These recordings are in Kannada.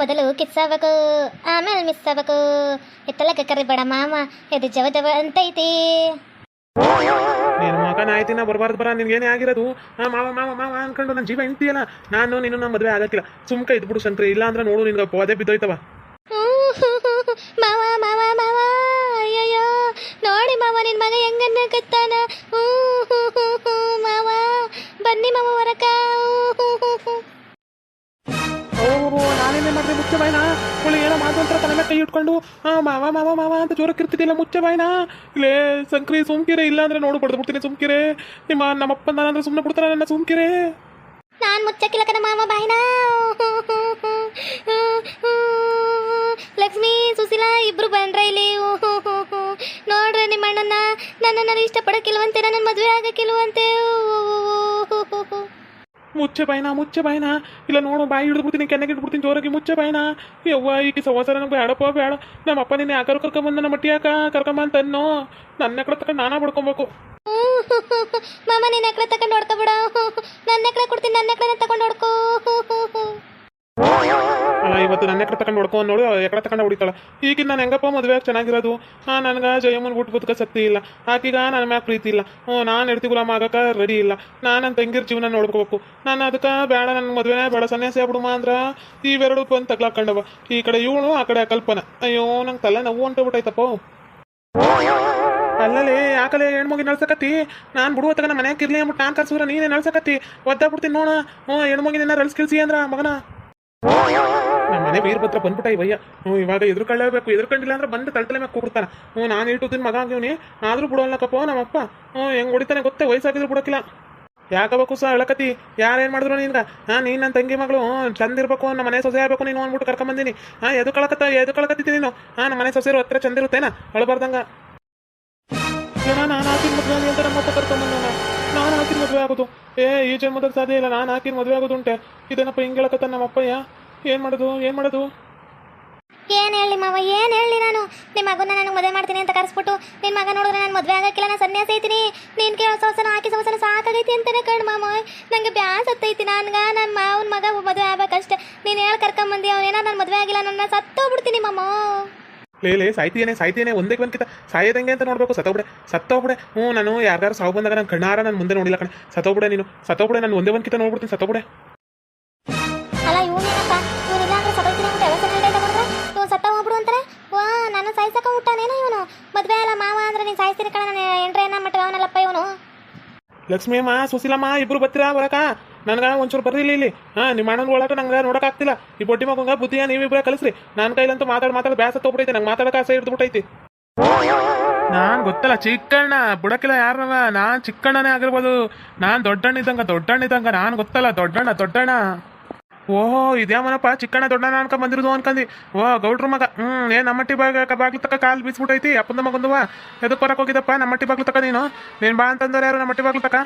ಮೊದಲು ಕಿಸ್ ಆಗ್ಬೇಕು ಆಮೇಲೆ ಮಿಸ್ ಆಗ್ಬೇಕು ಎತ್ತಲಕ್ಕೆ ಕರಿಬೇಡ ಮಾವ ಎದು ಜವ ಜವ ಅಂತೈತಿ ನೀನು ಮಗನ ಆಯ್ತಿನ ಬರಬಾರ್ದು ಬರ ನಿನ್ಗೇನೇ ಆಗಿರೋದು? ಆ ಮಾವ ಮಾವ ಮಾವ ಅನ್ಕೊಂಡು ನನ್ನ ಜೀವ ಇಂತಿಯಲ್ಲ ನಾನು ನೀನು ನಮ್ಮ ಮದುವೆ ಆಗತ್ತಿಲ್ಲ. ಸುಮ್ಕ ಇದ್ಬಿಡು ಸಂತ್ರಿ ಇಲ್ಲ ಅಂದ್ರೆ ನೋಡು ನಿನ್ಗೆ ಪೋದೆ ಬಿದ್ದೋಯ್ತವ. ಮಾವ ಮಾವ ಮಾವ ಅಯ್ಯಯ್ಯೋ ನೋಡಿ ಮಾವ ನಿನ್ ಮಗ ಹೆಂಗನ್ನ ಹೆಂಗನ್ನಕತ್ತಾನ ಮಾವ ಬನ್ನಿ ಮಾವ ಹೊರಕ. ನಾನೇನೇ ಮಾಡಿದೆ ಮುಚ್ಚ ಬಾಯ್ನ ಅವಳು ಏನೋ ಮಾತಂತ್ರ ತನ್ನ ಮೇಲೆ ಕೈ ಇಟ್ಕೊಂಡು, ಆ, ಮಾವ ಮಾವ ಮಾವ ಅಂತ ಜೋರಕ್ಕೆ ಇರ್ತಿದ್ದಿಲ್ಲ ಮುಚ್ಚ ಬಾಯ್ನ ಇಲ್ಲೇ ಸಂಕ್ರಿ ಸುಮ್ಕಿರೆ, ಇಲ್ಲ ಅಂದ್ರೆ ನೋಡು ಬಡ್ದು ಬಿಡ್ತೀನಿ ಸುಮ್ಕಿರೆ. ನಿಮ್ಮ ನಮ್ಮಪ್ಪ ನಾನಂದ್ರೆ ಸುಮ್ಮನೆ ಬಿಡ್ತಾರ ನನ್ನ ಸುಮ್ಕಿರೆ? ನಾನು ಮುಚ್ಚಕ್ಕಿಲ್ಲ ಕಣ ಮಾವ, ಬಾಯ್ನ? ಲಕ್ಷ್ಮಿ, ಸುಶೀಲಾ, ಇಬ್ರು ಬಂದ್ರೆ ಇಲ್ಲಿ. ನೋಡ್ರಿ ನಿಮ್ಮ ಅಣ್ಣನ ನನ್ನ ನಾನು ಇಷ್ಟಪಡಕ್ಕಿಲ್ವಂತೆ ನನ್ನ ಮದುವೆ ಆಗಕ್ಕಿಲ್ವಂತೆ. ಮುಚ್ಚೆ ಬಾಯ್ನ ಮುಚ್ಚೆ ಬಾಯ್ನ. ಇಲ್ಲ ನೋಡು, ಬಾಯಿ ಹಿಡಿದ್ಬಿಡ್ತೀನಿ ಕೆನ್ನೆಗೆ ಇಟ್ಬಿಡ್ತೀನಿ ಜೋರಾಗಿ ಮುಚ್ಚೆ ಬಾಯ್ನ. ಯವ್ವ ಈ ಸವಾಸರ ನಂಗೆ ಬೇಡಪ್ಪ ಬೇಡ. ನಮ್ಮ ಅಪ್ಪ ನಿನ್ನೆ ಯಾಕಾರು ಕರ್ಕೊಂಬಂದ ನಮ್ಮ ಮಟ್ಟಿ ಯಾಕ? ಕರ್ಕೊಂಬಂತ ಅನ್ನೋ. ನನ್ನ ಕಡೆ ತಕ ನಾನಾ ಬಿಡ್ಕೊಬೇಕು. ಮಾಮ, ನಿನ್ನ ಎಕಡೆ ತಕೊಂಡು ಹೊಡ್ಕೊಬಿಡ. ನನ್ನ ಎಕಡೆ ಕೊಡ್ತೀನಿ, ನನ್ನ ಎಕಡೆ ತಗೊಂಡು ಹೊಡ್ಕೋ. ಅಲ್ಲ ಇವತ್ತು ನನ್ನ ಎಕಡೆ ತಕೊಂಡು ಹೊಡ್ಕೊಂಡು ನೋಡು ಎಕಡೆ ತಕೊಂಡು ಹೊಡಿತಾಳ. ಈಗಿನ ನಾನು ಹೆಂಗಪ್ಪ ಮದುವೆ ಆಗಿ ಚೆನ್ನಾಗಿರೋದು? ಹಾಂ ನನಗೆ ಜಯಮ್ಮನ ಗುಟ್ ಬದುಕ ಶಕ್ತಿ ಇಲ್ಲ. ಆಕೀಗ ನನ್ನ ಮ್ಯಾಗ ಪ್ರೀತಿ ಇಲ್ಲ. ಹ್ಞೂ ನಾನು ಹೆಡ್ತಿ ಗುಲಾಮ ಆಗಕ್ಕೆ ರೆಡಿ ಇಲ್ಲ. ನಾನು ನನ್ನ ತಂಗಿರ ಜೀವನ ನೋಡ್ಕೋಬೇಕು. ನಾನು ಅದಕ್ಕೆ ಬೇಡ ನನ್ನ ಮದುವೆನೇ ಬೇಡ, ಸನ್ಯಾಸಿ ಆಗ್ಬಿಡುಮ ಅಂದ್ರೆ ಇವೆರಡು ಬಂದು ತಗ್ಲಾಕೊಂಡವ ಈ ಕಡೆ ಇವಳು, ಆ ಕಡೆ ಕಲ್ಪನ. ಅಯ್ಯೋ, ನಂಗೆ ತಲೆ ನೋವು ಹೊಂಟೋಗ್ಬಿಟ್ಟೈತಪ್ಪ ಅಲ್ಲಲ್ಲಿ ಯಾಕಲೆ ಹೆಣ್ಮಗಿ ನಡ್ಸಕತ್ತಿ? ನಾನು ಬಿಡುವ ತಗ ನಮ್ಮ ಮನ್ಯಾಗ ಇರ್ಲಿ ಅಂದ್ಬಿಟ್ಟು ನಾನು ಕರ್ಸಿದ್ರೆ ನೀನೇ ನಡ್ಸಕತ್ತಿ? ಒದ್ದಾಗ್ಬಿಡ್ತೀನಿ ನೋಡ. ಹ್ಞೂ ಹೆಣ್ಮಗಿನ ರಲ್ಸ್ ಕಿಲ್ಸಿ ಅಂದ್ರ ಮಗನ. ನಮ್ಮ ಮನೆ ವೀರಭದ್ರ ಬಂದ್ಬಿಟ್ಟ ಇವಯ್ಯ ಹ್ಞೂ ಇವಾಗ ಎದುರ್ಕೊಳ್ಳೇಬೇಕು. ಎದುರ್ಕೊಂಡಿಲ್ಲ ಅಂದ್ರೆ ಬಂದು ತಳ್ತಲೆ ಮೇಲೆ ಕೂಡ್ತಾನೆ ಹ್ಞೂ ನಾನು ಇಟ್ಟು ಮಗ ಆಗಿವ್ನಿ ಆದ್ರೂ ಬಿಡೋಲ್ಲಕ್ಕಪ್ಪ ನಮ್ಮಪ್ಪ. ಹ್ಞೂ ಹೆಂಗ್ ಹೊಡಿತಾನೆ ಗೊತ್ತೇ, ವಯಸ್ಸಾಗಿದ್ರು ಬಿಡೋಕಿಲ್ಲ. ಯಾಕಬೇಕು ಸಹ ಹೇಳಕತಿ ಯಾರೇನು ಮಾಡಿದ್ರು ನಿನ್ಗ? ಹಾಂ, ನೀನು ನನ್ನ ತಂಗಿ ಮಗಳು. ಹ್ಞೂ ಚಂದ ಇರ್ಬೇಕು ನಮ್ಮ ಮನೆ ಸೊಸೆ ಆಗಬೇಕು ನೀನು ಅಂದ್ಬಿಟ್ಟು ಕರ್ಕೊಂಬಂದಿನಿ. ಹಾಂ ಎದು ಕಳಕತ್ತ ಎದು ಕಳಕತ್ತಿ ನೀನು? ಹಾಂ ನಮ್ಮ ಮನೆ ಸೊಸೆರು ಹತ್ರ ಚಂದಿರುತ್ತೇನಾ ಹೇಳಬಾರ್ದಂಗ ನಾನು ಹಾಕಿನ ಮದುವೆ ಅಂತ ನಮ್ಮಪ್ಪ ಕರ್ಕೊಂಬಂದ ನಾನು ಹಾಕಿದ ಮದುವೆ ಆಗೋದು. ಏ, ಈ ಜನ್ಮದಲ್ಲಿ ಸಾಧ್ಯ ಇಲ್ಲ, ನಾನು ಹಾಕಿದ ಮದುವೆ ಆಗೋದು ಉಂಟೆ. ಇದೇನಪ್ಪ ಹಿಂಗೆ ನಮ್ಮ ಅಪ್ಪಯ್ಯ ಏನು ಮಾಡೋದು ಏನು ಮಾಡೋದು? ಏನ್ ಹೇಳಿ ಮಾವ, ಏನ್ ಹೇಳಿ ನಾನು? ನಿಮ್ಮ ಮಗನ ನನಗೆ ಮದುವೆ ಮಾಡ್ತೀನಿ ಅಂತ ಕರೆಸ್ಬಿಟ್ಟು ನಿಮ್ಮ ಮಗ ನೋಡಿದ್ರೆ ನಾನು ಮದುವೆ ಆಗಕ್ಕಿಲ್ಲ, ನಾನು ಸನ್ಯಾಸ ಐತೀನಿ. ನೀನ್ ಕೇಳೋ ಸವಸನ ಹಾಕಿ ಸವಸನ ಸಾಕಾಗೈತಿ ಅಂತಾನೆ ಕಣ್ ಮಾಮ ನಂಗೆ ಬ್ಯಾಸ್ ಹತ್ತೈತಿ ನನ್ಗ ನನ್ನ ಮಾವನ ಮಗ ಮದುವೆ ಆಗ್ಬೇಕಷ್ಟೇ. ನೀನು ಹೇಳಿ ಕರ್ಕೊಂಬಂದಿ ಅವನೇನೋ ನಾನು ಮದುವೆ ಆಗಿಲ್ಲ ನನ್ನ ಸತ್ತೋಗ್ಬಿಡ್ತೀನಿ ಮಾಮ. ಲೇ ಲೇ, ಸಾಯ್ತೀಯೇನೆ ಒಂದೇ ಒಂದ್ಕಿತ ಸಾಯೋದಂಗೆ ಅಂತ ನೋಡಬೇಕು. ಸತ್ತೋಗ್ಬಿಡೆ ಸತ್ತೋಗ್ಬಿಡೆ. ಹ್ಞೂ, ನಾನು ಯಾರ್ಯಾರು ಸಾವು ಬಂದಾಗ ನಾನು ಕಣ್ಣಾರ ನಾನು ಮುಂದೆ ನೋಡಿಲ್ಲ ಕಣ. ಸತ್ತೋಗ್ಬಿಡೆ ನೀನು, ಸತ್ತೋಗ್ಬಿಡೆ, ನಾನು ಒಂದೇ ಒಂದ್ಕಿತ ನೋಡ್ಬಿಡ್ತೀನಿ, ಸತ್ತೋಗ್ಬಿಡೆ. ಸತ್ತ ಹೋಗ್ಬಿಡು ಅಂತಾರೆ? ನಾನು ಸಾಯ್ಸಕ ಹುಟ್ಟಾನೇನೋ ಇವನು? ಮದುವೆ ಅಲ್ಲ ಮಾವ ಅಂದ್ರೆ ನೀನು ಸಾಯಿಸ್ತೀನಿ ಕಣ, ನಾನು ಎಂಟ್ರೆ ಏನ ಮಟ್ಟ ಅವನಲ್ಲಪ್ಪ ಇವನು ಲಕ್ಷ್ಮಿ ಅಮ್ಮ ಸುಶೀಲಮ್ಮ ಇಬ್ರು ಬರ್ತೀರಾ ಬರಕ? ನನಗೆ ಒಂಚೂರು ಬರ್ರಿಲ್ಲ ಇಲ್ಲಿ ಹಾಂ ನಿಮ್ಮ ಅಣ್ಣನ ನಂಗ ನಂಗೆ ಆಗ್ತಿಲ್ಲ. ಈ ಬೊಟ್ಟಿ ಮಗಂಗ ಬುದ್ಧಿಯ ನೀವಿಬ್ಬರ ಕಲಿಸ್ರಿ. ನನ್ನ ಕೈಲಂತೂ ಮಾತಾಡ್ ಮಾತಾಡಿ ಬ್ಯಾಸ ತೊಗೊಬಿಟ್ಟೈತೆ ನಂಗೆ ಮಾತಾಡಕ ಆಸೆ ಹಿಡಿದ್ಬಿಟ್ಟೈತಿ ನಾನ್ ಗೊತ್ತಲ್ಲ, ಚಿಕ್ಕಣ್ಣ ಬುಡಕಿಲ್ಲ ಯಾರವ ನಾನ್ ಚಿಕ್ಕಣ್ಣನೇ ಆಗಿರ್ಬೋದು. ನಾನ್ ದೊಡ್ಡಣ್ಣ ಇದ್ದಂಗ ದೊಡ್ಡಣ್ಣ ಇದ್ದಂಗ ನಾನ್ ಗೊತ್ತಲ್ಲ. ದೊಡ್ಡಣ್ಣ ದೊಡ್ಡಣ್ಣ. ಓಹೋ ಇದ್ಯಾವನಪ್ಪ ಚಿಕ್ಕಣ್ಣ ದೊಡ್ಡಣ್ಣ ಅನ್ಕ ಬಂದಿರೋದು ಅನ್ಕಂದಿ. ಓ, ಗೌಡ್ರ ಮಗ, ಹ್ಮ್, ಏ ನಮ್ಮಟ್ಟಿ ಬಾಗ ಬಾಗ್ಲು ತಕ್ಕ ಕಾಲ್ ಬೀಸ್ಬಿಟ್ಟೈತಿ. ಅಪ್ಪಂದ ಮಗಂದುವ ಎದಕ್ ಬರಕ್ ಹೋಗಿದಪ್ಪ ನಮ್ಮಟ್ಟಿ ಬಾಗ್ಲು ತಕ್ಕ ನೀನು? ನೀನ್ ಬಾ ಅಂತಂದ್ರೆ ಯಾರು ನಮ್ಮಟ್ಟಿ ಬಾಗ್ಲು ತಕ್ಕ?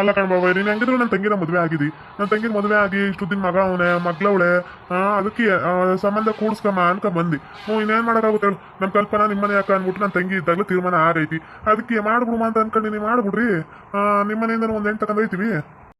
ಅಲ್ಲ ಕಣ್ ಬಾಬಾ ನೀನು ಹೆಂಗಿದ್ರು ನನ್ನ ತಂಗಿನ ಮದುವೆ ಆಗಿದಿ. ನನ್ನ ತಂಗಿನ ಮದುವೆ ಆಗಿ ಇಷ್ಟು ದಿನ ಮಗ ಅವನೆ ಮಗ್ಳವಳೆ ಅದಕ್ಕೆ ಸಂಬಂಧ ಕೂಡ್ಸ್ಕಮ್ಮ ಅನ್ಕ ಬಂದಿ. ಹ್ಞೂ, ಇನ್ನೇನ್ ಮಾಡೋಕ್ಕಾಗುತ್ತೆ ಹೇಳು. ನಮ್ಮ ಕಲ್ಪನಾ ನಿಮ್ಮನೆ ಯಾಕೆ ಅಂದ್ಬಿಟ್ಟು ನನ್ನ ತಂಗಿ ಇದ್ದಾಗಲೂ ತೀರ್ಮಾನ ಆಗೈತಿ. ಅದಕ್ಕೆ ಮಾಡ್ಬಿಡುವ ಅಂತ ಅನ್ಕೊಂಡಿನಿ ಮಾಡ್ಬಿಡ್ರಿ. ನಿಮ್ಮನೆಯಿಂದ ಒಂದು ಹೆಣ್ಣು ತಗೊಂಡೈತಿವಿ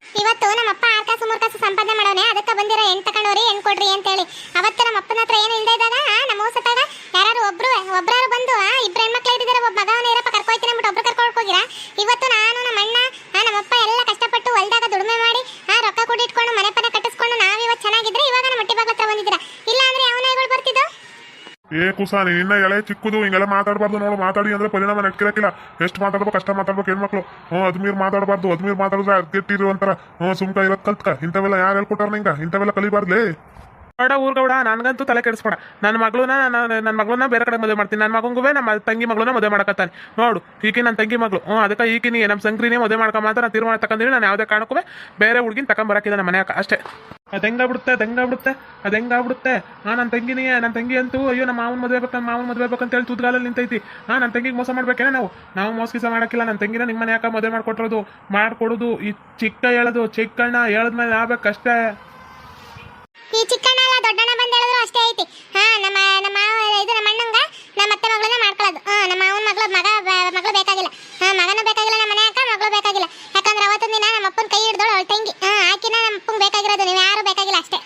ಇವತ್ತು ನಮ್ಮಪ್ಪ ಆರ್ಕಾಸು ಕಾಸು ಮೂರ್ ಕಾಸು ಸಂಪಾದನೆ ಮಾಡೋನೆ, ಅದಕ್ಕೆ ಬಂದಿರೋ ಹೆಣ್ ತಗೊಂಡವ್ರಿ ಹೆಣ್ ಕೊಡ್ರಿ ಅಂತೇಳಿ. ಅವತ್ತು ನಮ್ಮ ಅಪ್ಪನ ಹತ್ರ ಏನು ಇಲ್ಲದೆ ನಮ್ಮ ಊಸತ್ತಾಗ ಯಾರು ಒಬ್ರು ಒಬ್ರಾರು ಬಂದು ಆ, ಇಬ್ರು ಹೆಣ್ಮಕ್ಳು ಇದ್ದಿದ್ದಾರೆ ಒಬ್ಬ ಮಗ ಅವನ ಇರಪ್ಪ ಕರ್ಕೊಯ್ತೀನಿ ಅಂದ್ಬಿಟ್ಟು ಒಬ್ರು ಕರ್ಕೊಂಡು ಹೋಗಿರಾ ಇವತ್ತು ನಾನು ನಮ್ಮ ಅಣ್ಣ ಆ, ನಮ್ಮಪ್ಪ ಎಲ್ಲ ಕಷ್ಟಪಟ್ಟು ಹೊಲ್ದಾಗ ದುಡಿಮೆ ಮಾಡಿ ಆ ರೊಕ್ಕ ಕೂಡಿಟ್ಕೊಂಡು ಮನೆ ಪನೆ ಕಟ್ಟಿಸ್ಕೊಂಡು ನಾವ್ ಇವತ್ತು ಚೆನ್ನಾಗಿದ್ರೆ ಇವಾಗ ನಮ್ಮ ಮಟ್ಟಿ ಬಾಗ್ಲ ಹತ್ರ ಬಂದಿದ್ದೀರಾ ಇಲ್ಲ ಅಂದ್ರೆ ಅವನಾಯಿಗಳು ಬರ್ತಿದ್ದು ಏ ಕುಸ ನೀನ್ ಇನ್ನ ಎಳೆ ಚಿಕ್ಕದು, ಹಿಂಗೆಲ್ಲ ಮಾತಾಡಬಾರ್ದು ನೋಡು, ಮಾತಾಡಿ ಅಂದ್ರೆ ಪರಿಣಾಮ ನಡ್ಕಿರಕ್ಕಿಲ್ಲ. ಎಷ್ಟು ಮಾತಾಡ್ಬೇಕು ಅಷ್ಟ ಮಾತಾಡ್ಬೇಕು ಹೆಣ್ಮಕ್ಳು. ಹ್ಞೂ, ಅದ್ಮೀರ್ ಮಾತಾಡಬಾರ್ದು, ಅದ್ಮೀರ್ ಮಾತಾಡಿದ್ರೆ ಕೆಟ್ಟಿರು ಅಂತಾರ. ಹ್ಞೂ, ಸುಮ್ಕ ಇರೋದ್ ಕಲ್ತ್ಕ. ಇಂಥವೆಲ್ಲ ಯಾರು ಹೇಳ್ಕೊಟ್ಟಾರ ನಿಂಗ? ಇಂಥವೆಲ್ಲ ಕಲಿಬಾರ್ದ್ಲೇ? ಬೇಡ. ಊರ್ಗೌಡ ನನಗಂತೂ ತಲೆ ಕೆಡಿಸ್ಕೊಡ ನನ್ನ ಮಗಳನ್ನ ನನ್ನ ಮಗಳನ್ನ ಬೇರೆ ಕಡೆ ಮದುವೆ ಮಾಡ್ತೀನಿ. ನನ್ನ ಮಗಂಗುವೆ ನಮ್ಮ ತಂಗಿ ಮಗಳನ್ನ ಮದುವೆ ಮಾಡಕತ್ತಾನೆ. ನೋಡು, ಈಕಿ ನನ್ನ ತಂಗಿ ಮಗಳು. ಹ್ಞೂ, ಅದಕ್ಕೆ ಈಕಿನಿ ನಮ್ಮ ಸಂಕ್ರಿನೇ ಮದುವೆ ಮಾಡ್ಕೊಂಬ ಅಂತ ನಾನು ತೀರ್ಮಾನ ನಾನು ಯಾವುದೇ ಕಾಣಕುವೆ ಬೇರೆ ಹುಡುಗಿನ ತಗೊಂಬರಕ್ಕಿದೆ ನಮ್ಮ ಮನ್ಯಾಗ. ಅಷ್ಟೇ. ಅದು ಹೆಂಗಾಗ್ಬಿಡುತ್ತೆ, ಅದು ಅದು ಹೆಂಗಾಗ್ಬಿಡುತ್ತೆ? ಹಾಂ ನನ್ನ ತಂಗಿನೇ ನನ್ನ ತಂಗಿ ಅಂತೂ ಅಯ್ಯೋ, ನಮ್ಮ ಮಾವನ ಮದುವೆ ಬೇಕು ನಮ್ಮ ಮಾವನ ಮದುವೆ ಬೇಕಂತ ಹೇಳಿ ತುದ್ಗಾಲಲ್ಲಿ ನಿಂತೈತಿ. ಹಾಂ ನನ್ನ ತಂಗಿಗೆ ಮೋಸ ಮಾಡ್ಬೇಕೇನೆ ನಾವು? ನಾವು ಮೋಸ ಗೀಸ ಮಾಡಕ್ಕಿಲ್ಲ. ನನ್ನ ತಂಗಿನ ನಿಮ್ಮ ಮನೆ ಯಾಕೆ ಮದುವೆ ಮಾಡ್ಕೊಟ್ಟಿರೋದು? ಮಾಡಿಕೊಡೋದು ಈ ಚಿಕ್ಕ ಹೇಳೋದು. ಚಿಕ್ಕಣ್ಣ ಹೇಳದ್ಮೇಲೆ ಆಗ್ಬೇಕಷ್ಟೇ. ಅಷ್ಟೇ ಐತಿ. ಹಾ, ನಮ್ಮ ನಮ್ಮ ಇದು ನಮ್ಮ ಅಣ್ಣಂಗ, ನಮ್ಮ ಅತ್ತೆ ಮಗಳನ್ನ ಮಾಡ್ಕೊಳ್ಳೋದು ಹಾ, ನಮ್ಮ ಮಾವನ ಮಗಳು, ಮಗ ಮಗಳು ಬೇಕಾಗಿಲ್ಲ. ಹಾ, ಮಗನೂ ಬೇಕಾಗಿಲ್ಲ ನಮ್ಮ ಮನೆ ಅಕ್ಕ, ಮಗಳು ಬೇಕಾಗಿಲ್ಲ. ಯಾಕಂದ್ರೆ ಅವತ್ತಿನ ದಿನ ನಮ್ಮ ಅಪ್ಪನ ಕೈ ಹಿಡ್ದೋಳು ಅವಳ ತಂಗಿ. ಹಾ, ಆಕಿನ ನಮ್ಮ ಅಪ್ಪಂಗೆ ಬೇಕಾಗಿರೋದು, ನೀವು ಯಾರು ಬೇಕಾಗಿಲ್ಲ ಅಷ್ಟೇ.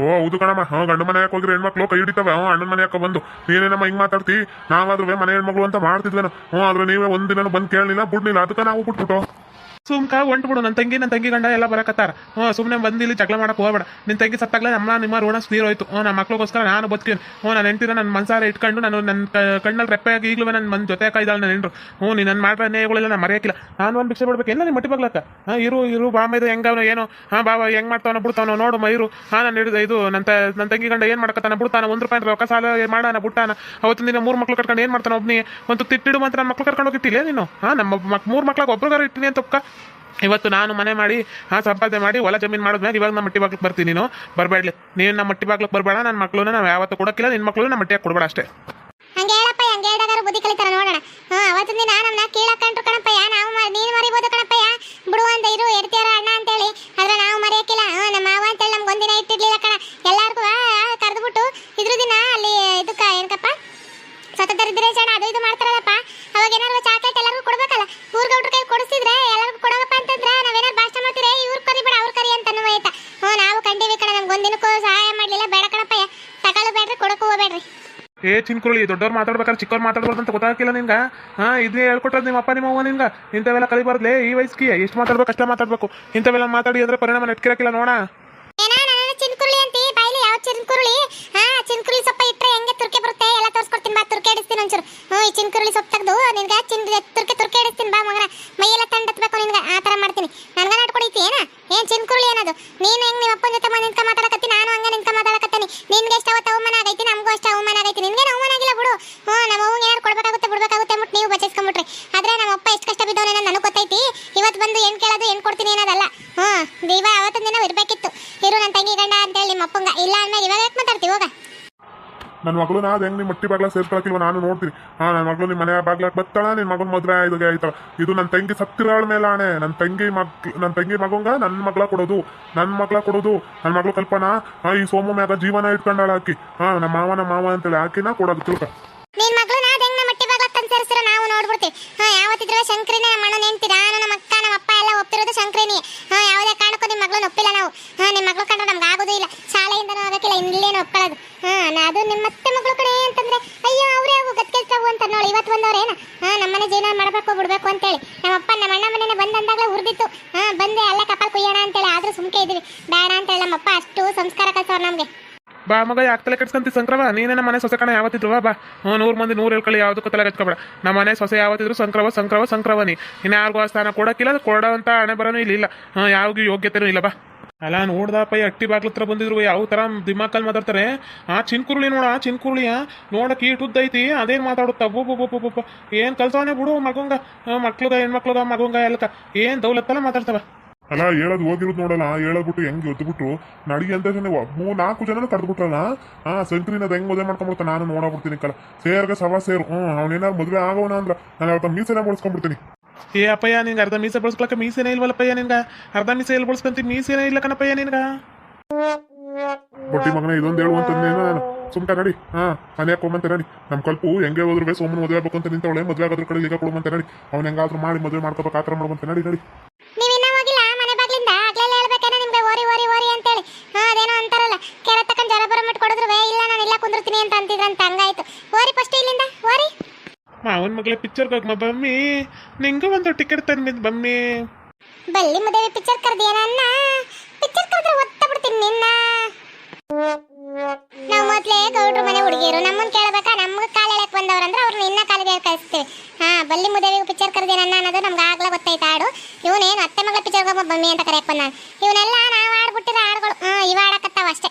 ಓ, ಹೌದಾ ಕಣಮ್ಮ. ಹಾ ಗಂಡು ಮನೆ ಯಾಕೆ ಹೋಗಿರಿ ಹೆಣ್ಮಕ್ಳು ಕೈ ಹಿಡಿತಾವೆ. ಹ್ಞೂ ಅಣ್ಣನ ಮನೆ ಯಾಕೆ ಬಂದು. ನೀನೇನಮ್ಮ ಹಿಂಗೆ ಮಾತಾಡ್ತಿ? ನಾವಾದ್ರೂ ಮನೆ ಹೆಣ್ಮಕ್ಳು ಅಂತ ಮಾಡ್ತಿದ್ವೇನು. ಹ್ಞೂ ಆದ್ರೆ ನೀವೇ ಒಂದಿನ ಬಂದು ಕೇಳಲಿಲ್ಲ, ಬಿಡ್ಲಿಲ್ಲ. ಅದಕ್ಕೆ ನಾವು ಬಿಟ್ಬಿಟ್ಟು. ಸುಮ್ಕ ಹೊಂಟು ಬಿಡು ನನ್ನ ತಂಗಿ ನನ್ನ ತಂಗಿ ಗಂಡ ಎಲ್ಲ ಬರಕತ್ತಾರ. ಹ್ಞೂ ಸುಮ್ಮನೆ ಬಂದು ಇಲ್ಲಿ ಜಗಳ ಮಾಡಕ್ಕೆ ಹೋಗಬೇಡ. ನಿನ್ನ ತಂಗಿ ಸತ್ತಾಗ್ಲೇ ನಮ್ಮ ನಿಮ್ಮ ಋಣ ಹೋಯ್ತು. ಹ್ಞೂ, ನಮ್ಮ ಮಕ್ಳಿಗೋಸ್ಕರ ನಾನು ಬದುಕೀನಿ ಹ್ಞೂ, ನನ್ನ ಹೆಂಡ್ತಿನ ನನ್ನ ಮನ್ಸಾರ ಇಟ್ಕೊಂಡು ನಾನು ನನ್ನ ಕಣ್ಣಲ್ಲಿ ರೆಪ್ಪೆಯಾಗಿ ಈಗಲೂ ನನ್ನ ಮನ್ ಜೊತೆ ನನ್ನ ಹೆಂಡ್ರು? ಹ್ಞೂ, ನೀನು ನನ್ನ ಮಾಡ್ರೆ ನೇಯಗಳೆಲ್ಲ ನಾನು ಮರೆಯಕ್ಕಿಲ್ಲ. ನಾನು ಒಂದು ಭಿಕ್ಷೆ ಬಿಡ್ಬೇಕು. ಎಲ್ಲ ನಿಮ್ಮ ಮಟ್ಟಿ ಬಗ್ಲಕ್ಕ ಹಾಂ, ಇರು ಇರು ಬಾಮ ಇದು ಹೆಂಗವನು, ಏನೋ. ಹಾಂ ಬಾಬಾ ಹೆಂಗ್ ಮಾಡ್ತಾವನ, ಬಿಡ್ತಾವನೋ, ನೋಡು, ಮೈರು. ಹಾಂ, ನಾನು ಹಿಡಿದು, ಇದು ನನ್ನ ನನ್ನ ತಂಗಿ ಗಂಡ ಏನು ಮಾಡ್ಕತ್ತಾನ, ಬಿಡ್ತಾನ, ಒಂದು ರೂಪಾಯಿ ರೊಕ್ಕ ಸಾಲ ಮಾಡಾನ, ಬಿಟ್ಟಾನ. ಅವತ್ತಿನ ದಿನ ಮೂರು ಮಕ್ಳು ಕಟ್ಕೊಂಡು ಏನು ಮಾಡ್ತಾನೆ ಒಬ್ಬನಿ ಒಂದು ತಿಟ್ಟಿಡು ಮಾತ್ರ ನನ್ನ ಮಕ್ಳು ಕರ್ಕೊಂಡು ಹೋಗಿಟ್ಟಿಲ್ಲ ನೀನು? ಹಾಂ, ನಮ್ಮ ಮೂರು ಮಕ್ಳಿಗೆ ಒಬ್ರಿಗಾರ ಇಟ್ಟಿನಿ ಅಂತ ಇವತ್ತು ನಾನು ಮನೆ ಮಾಡಿ, ಆ ಸಂಪಾದನೆ ಮಾಡಿ, ಹೊಲ ಜಮೀನು ಮಾಡಿದ್ಮೇಲೆ ಇವಾಗ ನಮ್ಮ ಮಟ್ಟಿ ಬಾಗ್ಲಕ್ಕೆ ಬರ್ತೀನಿ ನೀನು. ಬರಬೇಡ್ಲಿ. ನೀನು ನಮ್ಮ ಮಟ್ಟಿ ಬಾಗ್ಲಕ್ಕೆ ಬರಬೇಡ ನನ್ನ ಮಕ್ಕಳನ್ನ ನಾವು ಯಾವತ್ತೂ ಕೊಡೋಕ್ಕಿಲ್ಲ ನಿನ್ನ ಮಕ್ಕಳು ನಮ್ಮ ಮಟ್ಟಿಯಾಗಿ ಕೊಡಬೇಡ ಅಷ್ಟೇ. ಏ ಚಿನ್ಕುರುಳಿ ದೊಡ್ಡವ್ರು ಮಾತಾಡ್ಬೇಕಾದ್ರೆ ಚಿಕ್ಕವ್ರು ಮಾತಾಡ್ಬಾರ್ದು ಅಂತ ಗೊತ್ತಾಗಿಲ್ಲ ನಿಂಗೆ ಹಾ ಇದೇ ಹೇಳ್ಕೊಟ್ರೆ ನಿಮ್ಮ ಅಪ್ಪ ನಿಮ್ಮ ಅವ್ವ ನಿಂಗೆ ಇಂಥವೆಲ್ಲ ಕಲಿಬಾರ್ದ್ಲೇ? ಈ ವಯಸ್ಸಿಗೆ ಎಷ್ಟು ಮಾತಾಡ್ಬೇಕು ಅಷ್ಟೇ ಮಾತಾಡ್ಬೇಕು. ಇಂಥವೆಲ್ಲ ಮಾತಾಡಿ ಅಂದ್ರೆ ಪರಿಣಾಮ ನೆಟ್ಕಿರಕ್ಕಿಲ್ಲ, ನೋಡ. ಚಿನ್ಕುರುಳಿ ಅಂತಿ? ಬಾಯ್ಲಿ ಯಾವ ಚಿನ್ಕುರುಳಿ? ಹಾ, ಚಿನ್ಕುರುಳಿ ಸೊಪ್ಪ ಇಟ್ರೆ ಹೆಂಗೆ ತುರ್ಕೆ ಬರುತ್ತೆ? ಎಲ್ಲ ತೋರ್ಸ್ಕೊಡ್ತೀನಿ ಬಾ, ತುರ್ಕೆ ಹಿಡಿಸ್ತೀನಿ ಒಂಚೂರು. ಹ್ಞೂ, ಈ ಚಿನ್ಕುರುಳಿ ಸೊಪ್ಪು ತೆಗ್ದು ನಿನ್ಗೆ ಚಿನ್, ತುರ್ಕೆ ತುರ್ಕೆ ಹಿಡಿಸ್ತೀನಿ ಬಾ, ಮಗನ. ಮೈಯೆಲ್ಲ ತಂಡತ್ಬೇಕು ನಿನ್ಗೆ. ಆ ಥರ ಮಾಡ್ತೀನಿ. ನನ್ಗ ನಾಟ್ಕೊಡೈತಿ ಏನ? ಏನ್ ಚಿನ್ಕುರುಳಿ ಅನ್ನೋದು ನೀನು ಹೆಂಗ್ ನಿಮ್ಮ ಅಪ್ಪನ ಜೊತೆ ನಿಂತ್ಕ ಮಾತಾಡಕತ್ತಿ ನಾನು ಹಂಗ ನಿಂತ್ಕ ಮಾತಾಡಕತ್ತೀನಿ ನಿನ್ಗೆ ಎಷ್ಟು ಅವತ್ತು ಅವಮಾನ ಆಗೈತಿ ನಮಗೂ ಅಷ್ಟು ಅವಮಾನ ಆಗೈತಿ ನಿನ್ಗೆ ಅವಮಾನ ಆಗಿಲ್ಲ ಬಿಡು ಹ್ಞೂ ನಮ್ಮ ಅವ್ಗೆ ಏನಾರು ಕೊಡ್ಬೇಕಾಗುತ್ತೆ ಬಿಡ್ಬೇಕಾಗುತ್ತೆ ಅಂದ್ಬಿಟ್ಟು ನೀವು ಬಚ್ಚಿಸ್ಕೊಂಬಿಟ್ರಿ ಆದ್ರೆ ನಮ್ಮ ಅಪ್ಪ ಎಷ್ಟು ಕಷ್ಟ ಬಿದ್ದವನ ನನಗೆ ಗೊತ್ತೈತಿ ಇವತ್ತು ಬಂದು ಏನ್ ಕೇಳೋದು ಏನ್ ಕೊಡ್ತೀನಿ ಅನ್ನೋದಲ್ಲ ಹ್ಞೂ ದೀವ ಅವತ್ತಿನ ದಿನ ಇರ್ಬೇಕಿತ್ತು ಇರು ನನ್ನ ತಂಗಿ ಗಂಡ ಅಂತೇಳಿ ನಿಮ್ಮ ಅಪ್ಪಂಗ ಇಲ್ಲ ಅಂದ್ಮೇಲೆ ಇವಾಗ ಯಾಕೆ ಮಾತಾಡ್ತೀವಿ ಹೋಗ ನನ್ನ ಮಗಳು ನಾ ಹೆಂಗ್ ನಿಮ್ಮ ಮಟ್ಟಿ ಬಾಗ್ಲ ಸೇರ್ಕೊಳಕಿಲ್ವ ನಾನು ನೋಡ್ತೀನಿ. ಹಾ, ನನ್ನ ಮಗಳು ನಿಮ್ಮ ಮನೆ ಬಾಗ್ಲಾಕ್ ಬತ್ತಾಳ ನಿನ್ನ ಮಗನ ಮದುವೆ ಇದಾಗೆ ಆಯ್ತಳ ಇದು ನನ್ನ ತಂಗಿ ಸತ್ತಿರಾಳ ಮೇಲೆ ಆಣೆ ನನ್ನ ತಂಗಿ ಮಗ್ ನನ್ನ ತಂಗಿ ಮಗಂಗ ನನ್ನ ಮಗಳ ಕೊಡೋದು. ನನ್ನ ಮಗಳ ಕೊಡೋದು. ನನ್ನ ಮಗಳು ಕಲ್ಪನಾ, ಹಾ, ಈ ಸೋಮು ಮ್ಯಾಗ ಜೀವನ ಇಟ್ಕೊಂಡಾಳ ಆಕಿ. ಹಾ, ನಮ್ಮ ಮಾವನ ಮಾವ ಅಂತೇಳಿ ಆಕಿನ ಕೊಡೋದು ತಿಳ್ಕ. ನಿನ್ ಮಗಳು ನಾ ಹೆಂಗ್ ನಮ್ಮ ಬಾಗ್ಲ ಹಾ ನಮ್ಮ ನಾನು ನಮ್ಮ ಅಕ್ಕ ನಮ್ಮ ಅಪ್ಪ ಎಲ್ಲ ಒಪ್ತಿರೋದು ಶಂಕರಿನಿ. ಬಿಡ್ಬೇಕು ಅಂತೇಳಿ. ನಮ್ಮ ಅಪ್ಪ, ನಮ್ಮ ಅಣ್ಣ ಮನೇನೆ ಬಂದಂದಾಗಲೇ ಹುರಿದಿತ್ತು. ಹಾ, ಬಂದೆ, ಅಲ್ಲೇ ಕಪಾಲ್ ಕುಯ್ಯೋಣ ಅಂತೇಳಿ. ಆದ್ರೂ ಸುಮ್ಕೆ ಇದೀವಿ. ಬೇಡ ಅಂತೇಳಿ ನಮ್ಮಪ್ಪ ಅಷ್ಟು ಸಂಸ್ಕಾರ ಕಲ್ಸವ್ರು ನಮಗೆ. ಬಾ ಮಗ, ಯಾಕೆ ತಲೆ ಕೆಡ್ಸ್ಕೊಂತಿ ಸಂಕ್ರಮ ನೀನೇ ನಮ್ಮ ಮನೆ ಸೊಸೆ ಕಣ, ಯಾವತ್ತಿದ್ರು ಬಾ. ಹ್ಞೂ, ನೂರು ಮಂದಿ, ನೂರು ಹೇಳ್ಕೊಳ್ಳಿ ಯಾವುದಕ್ಕೂ ತಲೆ ಕೆಚ್ಕೊಬೇಡ ನಮ್ಮ ಮನೆ ಸೊಸೆ ಯಾವತ್ತಿದ್ರು ಸಂಕ್ರವ ಸಂಕ್ರವ ಸಂಕ್ರಮನಿ ಇನ್ನು ಯಾರಿಗೂ ಆ ಸ್ಥಾನ ಕೊಡೋಕ್ಕಿಲ್ಲ ಅಂತ ಹಣೆ ಬರೋನು ಇಲ್ಲ ಇಲ್ಲ. ಯಾವಾಗೂ ಯೋಗ್ಯತೆನೂ ಇಲ್ಲ. ಬಾ. ಅಲ್ಲ, ನೋಡ್ದಪ್ಪ ಅಟ್ಟಿ ಬಾಗ್ಲ ಹತ್ರ ಬಂದಿದ್ರು. ಯಾವ ತರ ದಿಮಾಕಲ್ಲಿ ಮಾತಾಡ್ತಾರೆ? ಆ ಚಿನ್ಕುರುಳಿ ನೋಡ, ಆ ಚಿನ್ಕುರುಳಿಯ ನೋಡಕ್ಕೆ ಈ ಉದ್ದೈತಿ ಅದೇನು ಮಾತಾಡುತ್ತಾ? ಬೂ ಬೂ ಬೂ ಬೂ ಏನು ಕಲ್ಸವನೆ ಬಿಡು, ಮಗಂಗ. ಮಕ್ಳದ, ಹೆಣ್ಮಕ್ಳದ, ಮಗಂಗ ಎಲ್ಲಕ. ಏನು ದೌಲತ್ತಲ್ಲ ಮಾತಾಡ್ತಾವ? ಅಲ್ಲ, ಹೇಳೋದು ಓದಿರೋದು ನೋಡಲ್ಲ. ಹೇಳೋದ್ಬಿಟ್ಟು ಹೆಂಗ್ ಎದ್ಬಿಟ್ಟು ನಡಿಗೆ ಅಂತ ಮೂರ್ ನಾಲ್ಕು ಜನ ಕರೆದ್ಬಿಟ್ರಲ್ಲ? ಸೆಂಟ್ರಿನ ಸಂಕ್ರಿನ ಹೆಂಗ್ ಮದುವೆ ಮಾಡ್ಕೊಂಡ್ಬಿಡ್ತಾನೆ? ನಾನು ನೋಡಬಿಡ್ತೀನಿ ಕಲ. ಸೇರ್ಗೆ ಸವಾ ಸೇರು. ಹ್ಞೂ ಅವ್ನೇನಾರು ಮದುವೆ ಆಗೋಣ ಅಂದ್ರ ನಾನು ಅವತ್ತ ಮೀಸಲೇ ಬಳಸ್ಕೊಂಡ್ಬಿಡ್ತೀನಿ ಏ ಅಪ್ಪಯ್ಯ ನಿಂಗೆ ಅರ್ಧ ಮೀಸೆ ಬಳಸ್ಕೊಳಕ್ಕೆ ಮೀಸೆನೇ ಇಲ್ವಲ್ಲಪ್ಪಯ್ಯ ನಿನ್ಗೆ? ಅರ್ಧ ಮೀಸೆ ಎಲ್ಲಿ ಬಳಸ್ಕೊಂತಿ? ಮೀಸೆನೇ ಇಲ್ಲ ಕಣಪ್ಪಯ್ಯ ನಿನ್ಗೆ? ಬಟ್ಟಿ ಮಗನ ಇದೊಂದು ಹೇಳುವಂತ ನಾನು. ಸುಮ್ಕ ನಡಿ. ಹಾ ಮನೆ ಕೊಮ್ಮಂತೆ ನಡಿ. ನಮ್ಮ ಕಲ್ಪು ಹೆಂಗೆ ಹೋದ್ರು ಸೋಮನ್ ಮದುವೆ ಆಗ್ಬೇಕು ಅಂತ ನಿಂತವಳೆ ಮದುವೆ ಆಗೋದ್ರ ಕಡೆ ಈಗ ಕೊಡುವಂತ ನಡಿ. ಅವ್ನ ಹೆಂಗಾದ್ರೂ ಮಾಡಿ ಮದುವೆ ಮಾಡ್ಕೋಬೇಕು ಆತರ ಮಾಡುವಂತ ನಡಿ ನಡಿ. ನೀವ್ ಇನ್ನೂ ಹೋಗಿಲ್ಲ? ಮನೆ ಬಾಗ್ಲಿಂದ? ಆಗ್ಲೆಲ್ಲ ಹೇಳ್ಬೇಕೇನ ನಿಮ್ಗೆ ಓರಿ ಓರಿ ಓರಿ ಅಂತೇಳಿ. ಹಾ ಅದೇನೋ ಅಂತಾರಲ್ಲ. ಕೆರೆ ತಕೊಂಡ್ ಜ್ವರ ಬರೋ ಮಟ್ಟು ಕೊಡಿದ್ರು ಇಲ್ಲ ನಾನು ಇಲ್ಲ ಕುಂದಿರ್ತೀನಿ ಅಂತ ಅಂತಿದ್ರಂತ ಹಂಗಾಯ್ತು ಓರಿ ಫಸ್ಟ್ ಇಲ್ಲಿಂದ ಓರಿ ಮಾವನ ಮಗಳ ಪಿಕ್ಚರ್ ಹೋಗ್ಮ ಬಮ್ಮಿ. ನಿಂಗೂ ಒಂದು ಟಿಕೆಟ್ ತಂದಿದ್ ಬಮ್ಮಿ. ಬಲ್ಲಿ ಮುದೇವಿ ಪಿಕ್ಚರ್ ಕರೆದಿಯ ನನ್ನ ಪಿಕ್ಚರ್ ಕರೆದ್ರೆ ಒತ್ತ ಬಿಡ್ತೀನಿ ನಿನ್ನ. ನಾವು ಮೊದ್ಲೇ ಗೌಡ್ರ ಮನೆ ಹುಡುಗಿಯರು ನಮ್ಮನ್ ಕೇಳಬೇಕಾ? ನಮ್ಗೆ ಹೇಳಕ್ ಬಂದವ್ರ ಅಂದ್ರೆ ಅವ್ರನ್ನ ಇನ್ನ ಕಾಲಿಗೆ ಕಳಿಸ್ತೀವಿ. ಹಾ, ಬಲ್ಲಿ ಮುದೇವಿ ಪಿಕ್ಚರ್ ಕರೆದಿಯ ನನ್ನ ಅನ್ನೋದು ನಮ್ಗೆ ಆಗ್ಲೇ ಗೊತ್ತೈತೆ ಹಾಡು. ಇವನೇನು ಅತ್ತೆ ಮಗಳ ಪಿಕ್ಚರ್ ಹೋಗೋ ಬಮ್ಮಿ ಅಂತ ಕರೆಯಪ್ಪ ನಾನು ಇವನೆಲ್ಲ ನಾವು ಆಡ್ಬಿಟ್ಟಿರೋ ಹಾಡುಗಳು ಹ್ಞೂ ಇವ ಆಡಕತ್ತಾವ ಅಷ್ಟೇ.